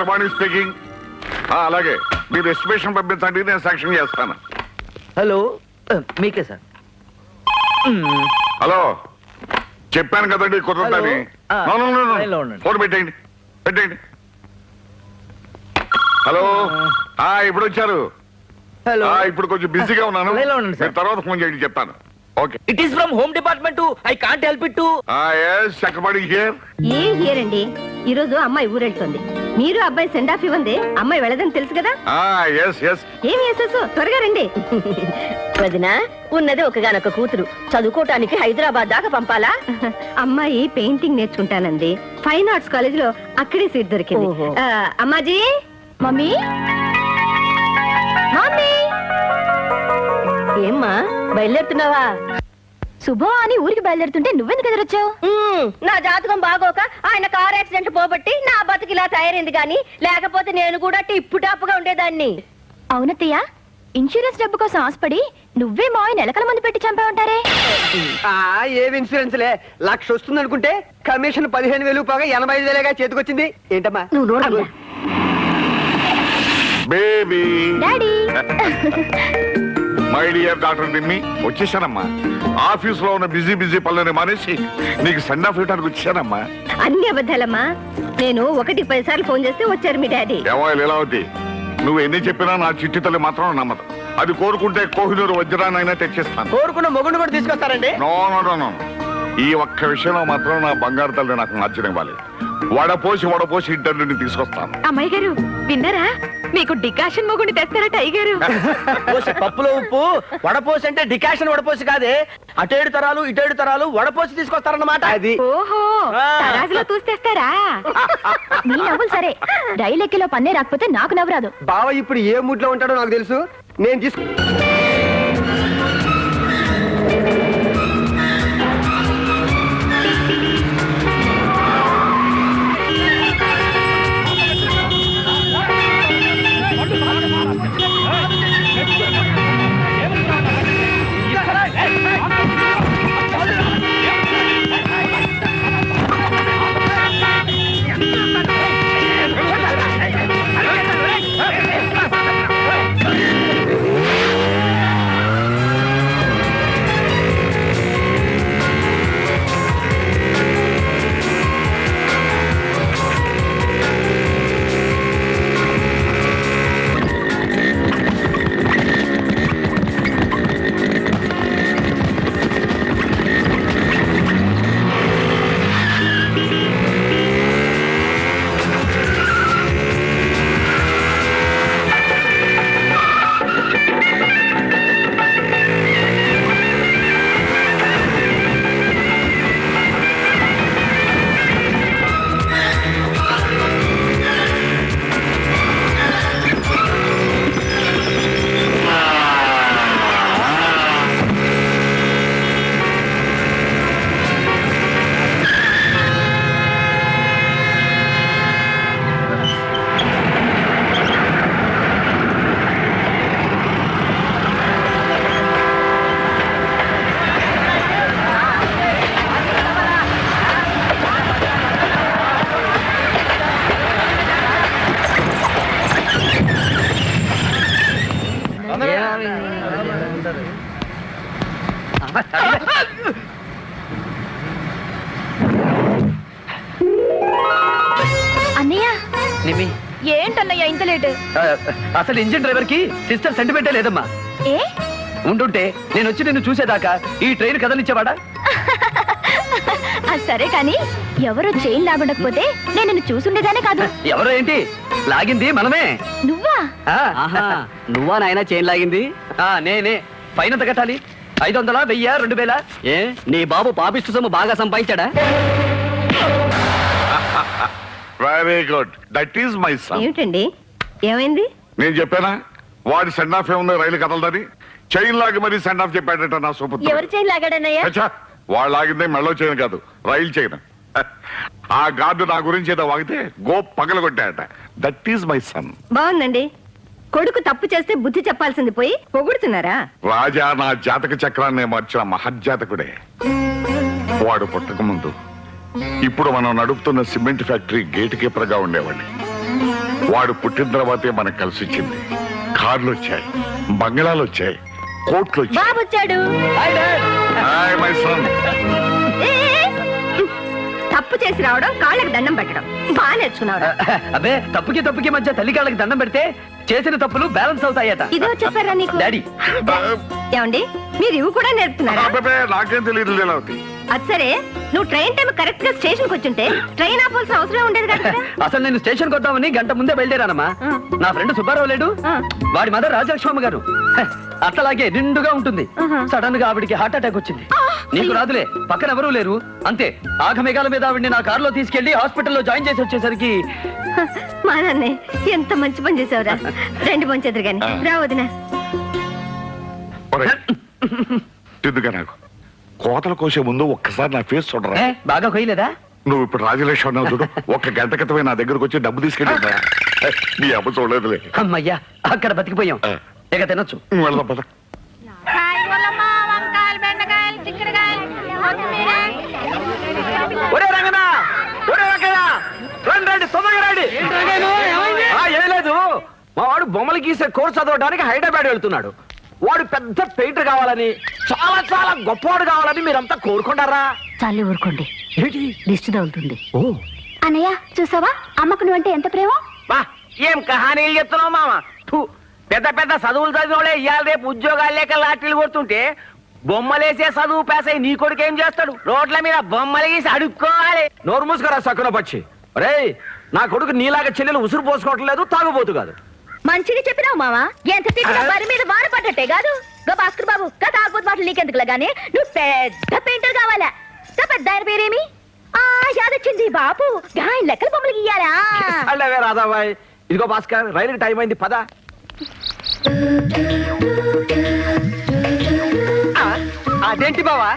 Chakrapani speaking అలాగే. మీరు estimation పంపించండి నేను సాక్షన్ చేస్తాను. హలో మీకే సార్. హలో చెప్పాను కదండి కుదరదని. No, no, no, ఉండండి. ఫోన్ పెట్టేయండి. పెట్టేయండి. హలో ఆ. ఇప్పుడు వచ్చారు. హలో ఆ, ఇప్పుడు కొంచెం బిజీగా ఉన్నాను. ఉండండి. మీరు తర్వాత ఫోన్ చేయండి చెప్తాను. Okay it is from home department I can't help it to Chakrapani here ఏం ఈ రోజు అమ్మాయి ఊరెళ్తుంది. మీరు అబ్బాయి సెండ్ ఆఫ్ ఇవ్వండి అమ్మాయి వెళ్ళదని తెలుసు కదా? ఏమి వేసేసు త్వరగా రండి. వదిన ఉన్నది ఒకగానొక కూతురు. చదువుకోటానికి హైదరాబాద్ దాకా పంపాలా? అమ్మాయి పెయింటింగ్ నేర్చుకుంటానండి ఫైన్ ఆర్ట్స్ కాలేజ్లో అక్కడే సీట్ దొరికింది. అమ్మాజీ? మమ్మీ? మమ్మీ? ఏమ్మా బయలుదేరుతున్నావా? శుభం అని ఊరికి బయలుదేరుతుంటే నువ్వెందుకు ఎదురొచ్చావు? నా జాతకం బాగోక ఆయన కార్ యాక్సిడెంట్ పోబట్టి నా బతుకు ఇలా తయారైంది గాని లేకపోతే నేను కూడా టిప్పు టాప్గా ఉండేదాన్ని. అవునత్తయ్య ఇన్సూరెన్స్ డబ్బు కోసం ఆశపడి నువ్వే మాయ నెలకల మంది పెట్టి చంపావంటారే? ఆ ఏవి ఇన్సూరెన్స్ లే? లక్ష వస్తుంది అనుకుంటే కమిషన్ పదిహేను వేలు పోగా ఎనభై ఐదు వేలేగా చేతికొచ్చింది. ఏంటమ్మా? నువ్వు నోడమ్మా baby daddy my dear doctor Nimmi వచ్చేసానమ్మా. ఆఫీస్లో ఉన్న బిజీ బిజీ పనులని మానేసి నీకు సెండ్ ఆఫ్ ఇవ్వడానికి వచ్చానమ్మా. అన్ని అబద్ధాలమ్మా. నేను ఒకటి పది సార్లు ఫోన్ చేస్తే వచ్చారు మీ డాడీ. ఏమో లీలావతి నువ్వు ఎన్ని చెప్పినా నా చిట్టి తల్లి మాత్రం నమ్మదు. అది కోరుకుంటే కోహినూరు వజ్రాన్నైనా తెచ్చిస్తాను. కోరుకున్న మొగుడు కూడా తీసుకొస్తారండి? నో నో నో నో ఈ ఒక్క విషయంలో మాత్రం నా బంగారు తల్లి నాకు నచ్చనివ్వాలి వడపోసి వడపోసి ఇంటర్వ్యూని తీసుకొస్తాను. అమ్మాయి గారు విన్నారా? మీకు డికాషన్ మొగుని తెస్తారట అయ్యగారు పోసి పప్పులో ఉప్పు వడపోసి అంటే డికాషన్ వడపోసి కాదే. అటేడు తరాలు ఇటేడు తరాలు వడపోసి తీసుకొస్తారన్నమాట. అది. ఓహో తరాజులో తూస్తేస్తారా నీ నవ్వులు సరే. డైలెక్కిలో పన్నే రాకపోతే నాకు నవ్వు రాదు బావ ఇప్పుడు ఏ మూడ్లో ఉంటాడో నాకు తెలుసు. నేను తీసుకు అసలు ఇంజిన్ డ్రైవర్కి సిస్టర్ సెంటిమెంటే లేదమ్మా. ఏ? ఉండుంటే నేను వచ్చి నిన్ను చూసేదాకా ఈ ట్రైన్ కదలిచ్చేవాడా? అది సరే కానీ ఎవరు చైన్ లాగుండకపోతే నేను నిన్ను చూసుండేదానే కాదు. ఎవరో ఏంటి? లాగింది మనమే. నువ్వా? ఆహా నువ్వా నాయన చైన్ లాగింది? ఆ నేనే. పైన ఎంత కట్టాలి? ఐదు వందలా వెయ్యా రెండు వేల? ఏ నీ బాబు పాపిస్తు సొమ్ము బాగా సంపాదించాడా? Very good that is my son ఏమిటండి? ఏమైంది? నేను చెప్పానా? వాడి సెండ్ ఆఫ్ ఏముంది రైలు కదలదని? చైన్ లాగి మరీ సెండ్ ఆఫ్ చెప్పాడట నా సూపర్ ఎవరు చేయి లాగాడన్నయ్య? వాళ్ళు ఆగిందే మెళ్ళో చేయను కాదు రైలు చేయను ఆ గార్డు నా గురించి ఏదో వాగితే గో పగలగొట్టాడట. దట్ ఈస్ మై సన్ బాగుందండి. కొడుకు తప్పు చేస్తే బుద్ధి చెప్పాల్సింది పోయి పొగుడుతున్నారా? రాజా నా జాతక చక్రాన్ని మార్చిన మహజ్జాతకుడే. వాడు పుట్టక ముందు ఇప్పుడు మనం నడుపుతున్న సిమెంట్ ఫ్యాక్టరీ గేట్ కీపర్గా ఉండేవాడిని. వాడు పుట్టిన తర్వాతే మనకు కలిసి వచ్చింది కార్లు వచ్చాయి బంగ్లాలు వచ్చాయి కోట్లు వచ్చాయి బాబు వచ్చాడు hi dad. Hi my son. ఏ, ఏ, ఏ. తప్పు చేసి రావడం కాళ్ళకి దండం పెట్టడం బాగా నేర్చుకున్నావు అబ్బే తప్పుకి తప్పుకి మధ్య తల్లి కాళ్ళకి దండం పెడితే చేసిన తప్పులు బ్యాలెన్స్ అవుతాయట. ఇదో చెప్పారా నీకు? డాడీ. ఏమండి మీరు ఇవి కూడా నేర్పుతున్నారా? నాకేం తెలియదు లీలావతి. అది సరే. నువ్వు ట్రైన్ టైం కరెక్ట్గా స్టేషన్ వచ్చుంటే ట్రైన్ ఆపాల్సిన అవసరం ఉండేది కదా అసలు నేను స్టేషన్ వద్దామని గంట ముందే బయలుదేరానమ్మా. నా ఫ్రెండ్ సుబ్బారావు లేడు. వాడి మదర్ రాజలక్ష్మమ్మ గారు. అట్లాగే నిండుగా ఉంటుంది. సడన్గా ఆవిడికి హార్ట్ అటాక్ వచ్చింది. నీకు రాదులే పక్కన ఎవరూ లేరు. అంతే ఆగమేఘాల మీద ఆవిడ్ని నా కారులో తీసుకెళ్ళి హాస్పిటల్లో జాయిన్ చేసి వచ్చేసరికి మా నాన్నే ఎంత మంచి పని చేసావురా. రెండు పంచేద్దరు గాని. రా వదిన. ఒరేయ్, తిద్దుగా నాకు. కోతలు కోసే ముందు ఒక్కసారి నా ఫేస్ చూడరా. బాగా కొయ్యలేదా? నువ్వు ఇప్పుడు రాజలక్ష్మి అన్నావు చూడు. ఒక్క గంట క్రితమే నా దగ్గరకు వచ్చి డబ్బు తీసుకెళ్ళి నీ అమ్మ చూడలేదులే. అమ్మయ్యా అక్కడ బతికిపోయాం. ఇక తినొచ్చు. వెళ్దాం పద. ఒరే రంగనా ఒరే రంగనా రండి రండి తొందరగా రండి. ఆ, ఏం లేదు. మా వాడు బొమ్మలు గీసే కోర్సు చదవడానికి హైదరాబాద్ వెళ్తున్నాడు. వాడు పెద్ద పెయింటర్ కావాలని చాలా చాలా గొప్పవాడు కావాలని మీరంతా కోరుకుంటారా? చాలి ఊరుకోండి. ఏంటి? దిష్టి తగులుతుంది. ఓ. అన్నయ్య చూసావా? అమ్మకు నువ్వంటే ఎంత ప్రేమ? బా ఏం కహానీలు చెప్తున్నావు మామ? థు, పెద్ద పెద్ద చదువులు చదివినోడే ఇవాళ రేపు ఉద్యోగాలు లేక లాటరీలు కొడుతుంటే బొమ్మలేసే చదువు పేసై నీ కొడుకు ఏం చేస్తాడు? రోడ్ల మీద బొమ్మలు గీసి అడుక్కోవాలి. నోరు మూసుకురా సక్కున పచ్చి. రే నా కొడుకు నీలాగా చెల్లెలు ఉసురు పోసుకోవటం లేదు తాగుబోతు కాదు. మంచిగా చెప్పినావు మావా ఎంత తిట్టినా వారి మీద వాన పడ్డట్టే కాదు. గా భాస్కర్ బాబు కథ ఆగుబోతు మాటలు నీకెందుకులా గానీ నువ్వు పెద్ద పెయింటర్ కావాలా? గా పెద్ద ఆయన పేరేమి? ఆ యాదొచ్చింది బాబు గాయన లెక్కల బొమ్మలు గీయాలా? అల్లవే రాధాబాయ్. ఇదిగో భాస్కర్ రైలు టైం అయింది పద. అదేంటి బావా?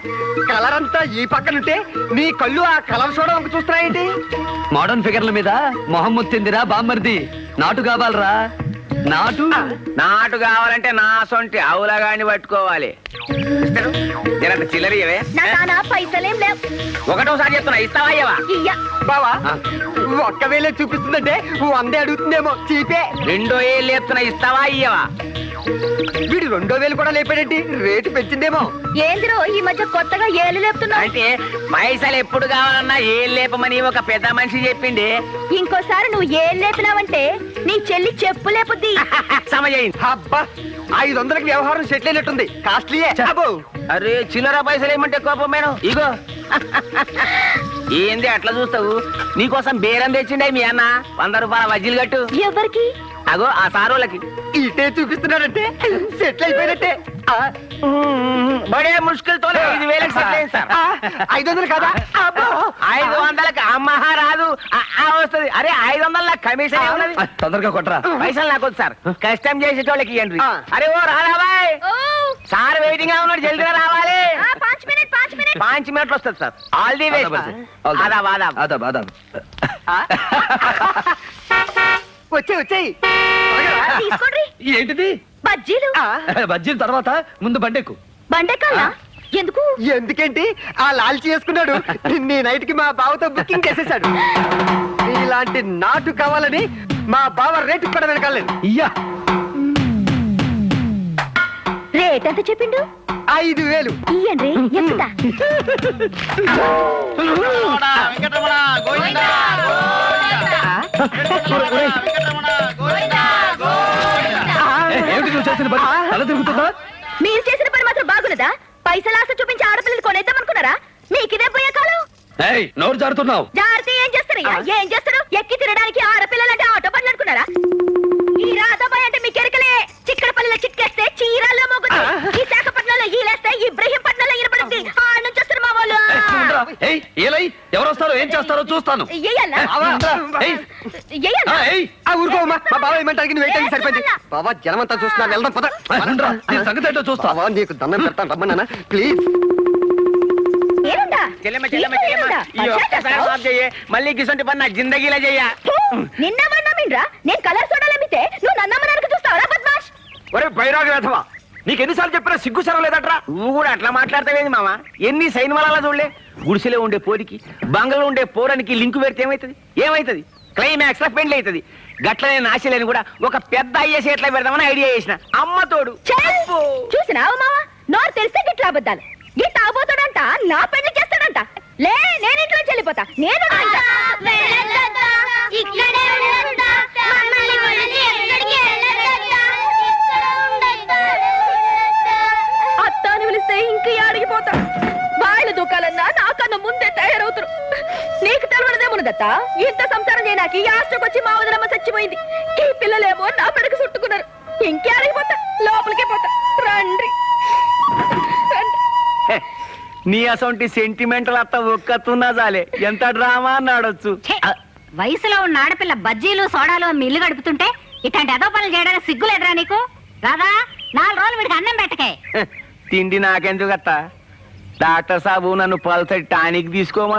కలర్ అంతా ఈ పక్కనుంటే నీ కళ్ళు ఆ కలర్ చూడడం చూస్తున్నాయేంటి? మోడర్న్ ఫిగర్ల మీద మొహమ్మద్ తిందిరా బామ్మర్ది. నాటు కావాలరా. నాటు? నాటు కావాలంటే నా సొంటి ఆవులగాని పట్టుకోవాలి? జరంత చిల్లర. నా నాన్న పైసలేం లేవు. ఒకటోసారి చెప్తున్నా ఇస్తావా ఇయ్య. బావా? ఒక్క వేలే చూపిస్తుందంటే వందే అడుగుతుందేమో చీపే. రెండో ఏళ్ళు చెప్తున్నా ఇస్తావా ఇయ్యవా? వీడు రెండో వేలు కూడా లేపాడేంటి రేటు పెంచిందేమో. ఏందిరో ఈ మధ్య కొత్తగా ఏళ్ళు లేపుతున్నావు? అంటే పైసలు ఎప్పుడు కావాలన్నా ఏం లేపమని ఒక పెద్ద మనిషి చెప్పింది. ఇంకోసారి నువ్వు ఏళ్ళు లేపినావంటే నీ చెల్లి చెప్పు లేపుద్ది సమజైంది అబ్బా ఐదు వందలకి వ్యవహారం సెటిల్ అయినట్టుంది. కాస్ట్లీయే. అబ్బో. అరే చిల్లర పైసలు ఏమంటే కోపం మేడం? ఇగో. ఏంది అట్లా చూస్తావు? నీకోసం బేరం తెచ్చిండే మీ అన్న. వంద రూపాయల వజ్జీలు కట్టు. ఎవరికి? అగో ఆ సారోళ్ళకి. ఇటే చూపిస్తున్నాడంటే. సెటిల్ అయిపోయినట్టే. బడే ముష్కిల్తో ఐదు వేలకు సార్. ఐదు వందలు కదా? అబ్బో. ఐదు వందలకు అమ్మహ రాదు వస్తది. అరే ఐదు వందల నాకు కమిషన్ ఉన్నది. తొందరగా కొట్టరా పైసలు నాకు వద్దు సార్. కష్టం చేసేటోళ్ళకి ఇవ్వండి ఆ. అరే ఓ రాబాయ్ సార్ వెయిటింగ్గా ఉన్నాడు జల్దిగా రావాలి. పాంచ్ మినిట్ పాంచ్ మినిట్. పాంచ్ మినిట్లు వస్తుంది సార్. ఆల్ ది బెస్ట్ ఆదాబ్ ఆదాబ్ ఆదాబ్ ఆదాబ్ వచ్చే వచ్చేయి. తీసుకోండి. ఏంటిది? బజ్జీలు. బజ్జీల తర్వాత ముందు బండెక్కు. బండెక్కాలా? ఎందుకు? ఎందుకేంటి? ఆ లాల్చి చేసుకున్నాడు నీ నైట్కి మా బావతో బుకింగ్ చేసేసాడు ఇలాంటి నాటు కావాలని మా బావ రేటు కూడా వెనకాలేదు. ఇయ్యా. రేట్ ఎంత చెప్పిండు? ఐదు వేలు. ఇయ్యండి ఎక్కుతా. ఏమిటి నువ్వు చేసిన పని తల తిరుగుతుందా? మీరు చేసిన పని మాత్రం బాగున్నదా? పైసలు ఆశ చూపించి ఆడపిల్లలు కొనేద్దాం అనుకున్నారా మీకు ఇదే పోయే కాలం? ఏయ్ నోరు జారుతున్నావు. జాగ్రత్త ఏం చేస్తారయ్యా ఏం చేస్తారు? ఎక్కి తినడానికి ఆడపిల్లలంటే ఆటో పనులు అనుకున్నారా? ఈ రాధాబాయ్ అంటే మీకు ఎరకలే. చిక్కడపల్లిలో చిక్కేస్తే చీరాల్లో మొగ్గుతుంది విశాఖపట్నంలో ఈలేస్తే ఇబ్రహీంపట్నంలో ఇరపడుద్ది ఆ నుంచి వస్తారు మా వాళ్ళు. ఏయ్ ఏలై ఎవరు వస్తారో ఏం చేస్తారో చూస్తాను. ఏయ్, ఆ, ఏయ్. ఆ ఊరుకో అమ్మా. మా బావ ఏమంటానికి నువ్వు ఏంటని సరిపోయింది. ఏం బాబా జనమంతా చూస్తున్నా వెళ్దాం పద. ఆ, రండ్రా, నీ సంగతి ఏంటో చూస్తా. బావా నీకు దండం పెడతాను రమ్మన్నా ప్లీజ్. ఏనుందా చెల్లెమ్మ చెల్లెమ్మ చెల్లెమ్మ. ఈ ఒక్కసారి మాఫ్ చెయ్యి. మళ్ళీ గిసంటి పని నా జిందగీలో చెయ్య. నిన్న నమ్మిండ్రా? నేను కలర్ చూడాలమ్మితే నువ్వు నన్నమ్మడానికి చూస్తావరా బద్మాష్? ఒరే బైరాగ వేధవా. నీకు ఎన్నిసార్లు చెప్పినా సిగ్గు సరం లేదట్రా? నువ్వు కూడా అట్లా మాట్లాడతావేంది మామ? ఎన్ని సైన్ వల్ల చూడలే? గుడిసెలో ఉండే పోరికి బంగళలో ఉండే పోరానికి లింకు పెడితే ఏమైతుంది? ఏమైతుంది? క్లైమాక్స్లో పెండ్లి అవుతుంది. గట్లనే నాశలేని కూడా ఒక పెద్ద అయ్యే చేతిలో పెడదామని ఐడియా చేసిన. అమ్మ తోడు. చూసినావు మావా? నోరు తెరిస్తే గిట్లా అబద్ధాలు. ఈ తాగుతాడంట నా పెళ్ళి చేస్తాడంట. లే నేను ఇంట్లో వెళ్ళిపోతా నేను ఇక్కడే ఇంత సంసారం వచ్చి మా వదిలమ్మ చచ్చిపోయింది. ఈ పిల్లలేమో నా పెడకు చుట్టుకున్నారు. ఇంకే అడిగిపోతా లోపలికే పోతా. రండి. నీ అసొంటి సెంటిమెంటల్ అత్త ఒక్కతున్నా చాలే ఎంత డ్రామా అని ఆడొచ్చు! వయసులో ఉన్న ఆడపిల్ల బజ్జీలు సోడాలు అమ్మి ఇల్లు గడుపుతుంటే ఇట్లాంటి ఎదో పనులు చేయడానికి సిగ్గులేదురా నీకు? రాదా నాలుగు రోజులు వీడికి అన్నం పెట్టకే. తిండి నాకెందుకు అత్త డాక్టర్ సాబు నన్ను పల్సటి టానిక్ తీసుకోమని